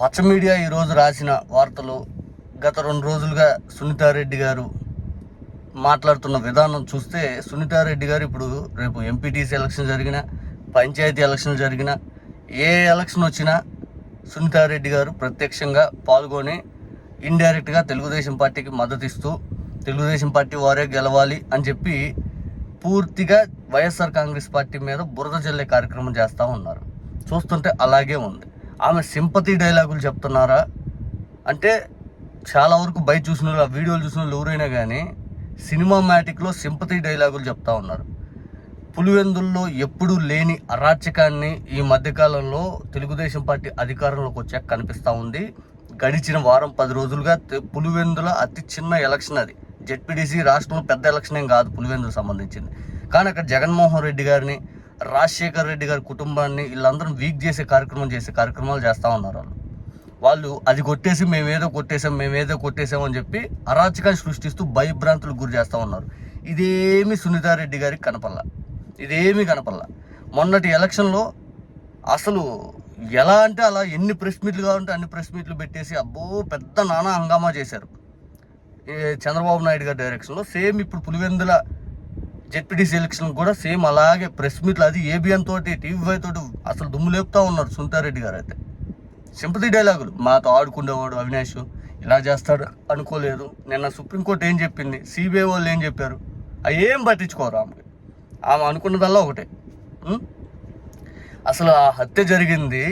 పచ్చ మీడియా ఈరోజు రాసిన వార్తలు గత రెండు రోజులుగా సునీతారెడ్డి గారు మాట్లాడుతున్న విధానం చూస్తే సునీతారెడ్డి గారు ఇప్పుడు రేపు ఎంపీటీసీ ఎలక్షన్ జరిగిన పంచాయతీ ఎలక్షన్ జరిగిన ఏ ఎలక్షన్ వచ్చినా సునీతారెడ్డి గారు ప్రత్యక్షంగా పాల్గొని ఇండైరెక్ట్గా తెలుగుదేశం పార్టీకి మద్దతు ఇస్తూ తెలుగుదేశం పార్టీ వారే గెలవాలి అని చెప్పి పూర్తిగా వైఎస్ఆర్ కాంగ్రెస్ పార్టీ మీద బురద జల్లే కార్యక్రమం చేస్తూ ఉన్నారు. చూస్తుంటే అలాగే ఉంది. ఆమె సింపతి డైలాగులు చెప్తున్నారా? అంటే చాలా వరకు బయట చూసిన ఆ వీడియోలు చూసిన వాళ్ళు ఎవరైనా కానీ సినిమా మ్యాటిక్లో సింపతి డైలాగులు చెప్తా ఉన్నారు. పులివెందుల్లో ఎప్పుడూ లేని అరాచకాన్ని ఈ మధ్యకాలంలో తెలుగుదేశం పార్టీ అధికారంలోకి వచ్చాక కనిపిస్తూ ఉంది. గడిచిన వారం పది రోజులుగా పులివెందుల అతి చిన్న ఎలక్షన్ అది. జెడ్పీటీసీ రాష్ట్రంలో పెద్ద ఎలక్షన్ ఏం కాదు పులివెందులకు సంబంధించింది. కానీ అక్కడ జగన్మోహన్ రెడ్డి గారిని రాజశేఖర్ రెడ్డి గారి కుటుంబాన్ని వీళ్ళందరం వీక్ చేసే కార్యక్రమం చేసే కార్యక్రమాలు చేస్తూ ఉన్నారు వాళ్ళు. వాళ్ళు అది కొట్టేసి మేమేదో కొట్టేసాం మేమేదో కొట్టేసాం అని చెప్పి అరాచకాన్ని సృష్టిస్తూ భయభ్రాంతులకు గురి చేస్తూ ఉన్నారు. ఇదేమి సునీతారెడ్డి గారికి కనపల్ల ఇదేమీ కనపల్ల మొన్నటి ఎలక్షన్లో అసలు ఎలా అంటే అలా ఎన్ని ప్రెస్ మీట్లు కావాలంటే అన్ని ప్రెస్ మీట్లు పెట్టేసి అబ్బో పెద్ద నానా హంగామా చేశారు. చంద్రబాబు నాయుడు గారి డైరెక్షన్లో సేమ్ ఇప్పుడు పులివెందుల జెడ్పీటీసీ ఎలక్షన్ కూడా సేమ్ అలాగే ప్రెస్ మీట్లు అది ఏబిఎన్ తోటి టీవీ తోటి అసలు దుమ్ము లేపుతా ఉన్నారు సునీతారెడ్డి గారు అయితే. సింపతి డైలాగులు మాతో ఆడుకునేవాడు అవినాష్ ఇలా చేస్తాడు అనుకోలేదు. నిన్న సుప్రీంకోర్టు ఏం చెప్పింది? సిబిఐ వాళ్ళు ఏం చెప్పారు? అవి ఏం పట్టించుకోరు ఆమెకి. ఆమె అనుకున్నదల్లా ఒకటే. అసలు ఆ హత్య జరిగింది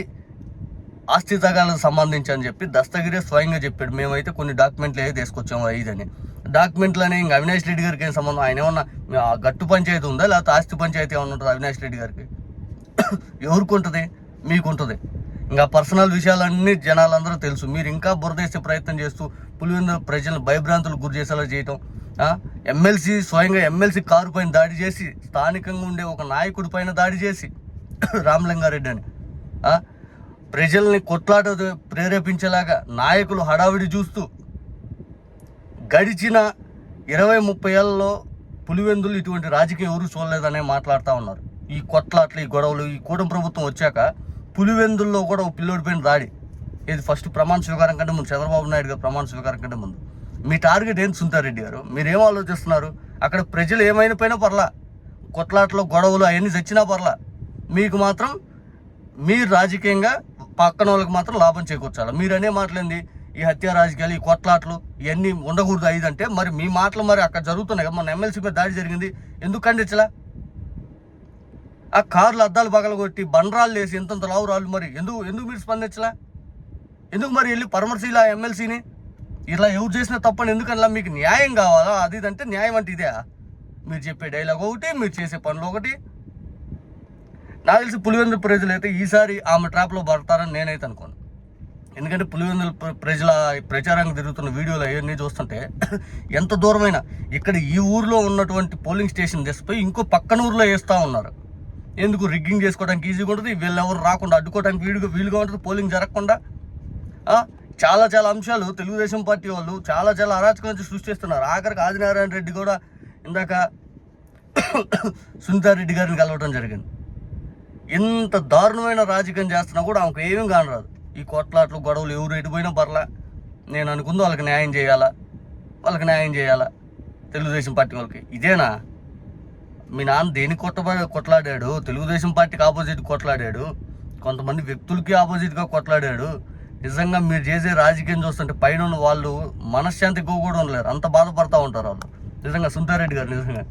ఆస్తి తగాలకు సంబంధించి అని చెప్పి దస్తగిరి స్వయంగా చెప్పాడు. మేమైతే కొన్ని డాక్యుమెంట్లు ఏ తీసుకొచ్చాము ఐదని. డాక్యుమెంట్లని ఇంకా అవినాష్ రెడ్డి గారికి ఏం సంబంధం? ఆయన ఏమన్నా గట్టు పంచాయతీ ఉందా? లేకపోతే ఆస్తి పంచాయతీ ఏమన్నా ఉంటుంది అవినాష్ రెడ్డి గారికి? ఎవరికి ఉంటుంది మీకు ఉంటుంది ఇంకా పర్సనల్ విషయాలన్నీ జనాలందరూ తెలుసు. మీరు ఇంకా బురదేసే ప్రయత్నం చేస్తూ పులివెందు ప్రజలను భయభ్రాంతులు గురి చేసేలా చేయటం ఎమ్మెల్సీ స్వయంగా ఎమ్మెల్సీ కారు పైన దాడి చేసి స్థానికంగా ఉండే ఒక నాయకుడి పైన దాడి చేసి రామలింగారెడ్డి అని ప్రజల్ని కొట్లాట ప్రేరేపించేలాగా నాయకులు హడావిడి చూస్తూ గడిచిన ఇరవై ముప్పై ఏళ్ళలో పులివెందులు ఇటువంటి రాజకీయం ఎవరు చూడలేదనే మాట్లాడుతూ ఉన్నారు. ఈ కొట్లాట్లు ఈ గొడవలు ఈ కూటమి ప్రభుత్వం వచ్చాక పులివెందుల్లో కూడా ఒక పిల్లోడిపోయిన దాడి. ఇది ఫస్ట్ ప్రమాణ స్వీకారం కంటే ముందు చంద్రబాబు నాయుడు గారు ప్రమాణ స్వీకారం కంటే ముందు. మీ టార్గెట్ ఏం సుంతారెడ్డి గారు? మీరేం ఆలోచిస్తున్నారు? అక్కడ ప్రజలు ఏమైనా పోయినా పర్లా కొట్లాటలో గొడవలు అవన్నీ చచ్చినా పర్లా మీకు మాత్రం మీరు రాజకీయంగా పక్కన వాళ్ళకి మాత్రం లాభం చేకూర్చాలి. మీరు అనే ఈ హత్య రాజకీయాలు ఈ కొట్లాట్లు ఇవన్నీ ఉండకూడదు. ఐదు అంటే మరి మీ మాటలు మరి అక్కడ జరుగుతున్నాయి కదా మన ఎమ్మెల్సీ మీద దాడి జరిగింది. ఎందుకు ఖండించలా ఆ కార్లు అద్దాలు పగలగొట్టి బండరాళ్ళు వేసి ఇంతంత లావు రాళ్ళు మరి ఎందుకు ఎందుకు మీరు స్పందించలా? ఎందుకు మరి వెళ్ళి పరమర్శీల ఎమ్మెల్సీని? ఇలా ఎవరు చేసిన తప్పని ఎందుకన్నా మీకు న్యాయం కావాలా? అది ఇది అంటే న్యాయం అంటే ఇదే. మీరు చెప్పే డైలాగ్ ఒకటి మీరు చేసే పనులు ఒకటి. నాకు తెలిసి పులివెందుల ప్రజలు అయితే ఈసారి ఆమె ట్రాప్లో పడతారని నేనైతే అనుకోను. ఎందుకంటే పులివెందుల ప్రజల ప్రచారానికి తిరుగుతున్న వీడియోలు అవన్నీ చూస్తుంటే ఎంత దూరమైనా ఇక్కడ ఈ ఊర్లో ఉన్నటువంటి పోలింగ్ స్టేషన్ తెచ్చిపోయి ఇంకో పక్కన ఊర్లో వేస్తూ ఉన్నారు. ఎందుకు? రిగ్గింగ్ చేసుకోవడానికి ఈజీగా ఉంటుంది. వీళ్ళెవరు రాకుండా అడ్డుకోవడానికి వీలుగా వీలుగా ఉంటుంది. పోలింగ్ జరగకుండా. చాలా చాలా అంశాలు తెలుగుదేశం పార్టీ వాళ్ళు చాలా చాలా అరాచకం సృష్టిస్తున్నారు ఆఖరికి ఆదినారాయణ రెడ్డి కూడా ఇందాక సునీతారెడ్డి గారిని కలవడం జరిగింది. ఇంత దారుణమైన రాజకీయం చేస్తున్నా కూడా ఆమెకు ఏమీ కానరాదు ఈ కొట్లాట్లు గొడవలు ఎవరు ఎటుపోయినా పర్లా. నేను అనుకుంది వాళ్ళకి న్యాయం చేయాలా? వాళ్ళకి న్యాయం చేయాలా? తెలుగుదేశం పార్టీ వాళ్ళకి. ఇదేనా? మీ నాన్న దేనికి కొట్టబ కొట్లాడాడు? తెలుగుదేశం పార్టీకి ఆపోజిట్ కొట్లాడాడు. కొంతమంది వ్యక్తులకి ఆపోజిట్గా కొట్లాడాడు. నిజంగా మీరు చేసే రాజకీయం చూస్తుంటే పైన ఉన్న వాళ్ళు మనశ్శాంతి కూడా ఉండలేరు. అంత బాధపడతా ఉంటారు వాళ్ళు. నిజంగా సుంతారెడ్డి గారు నిజంగా.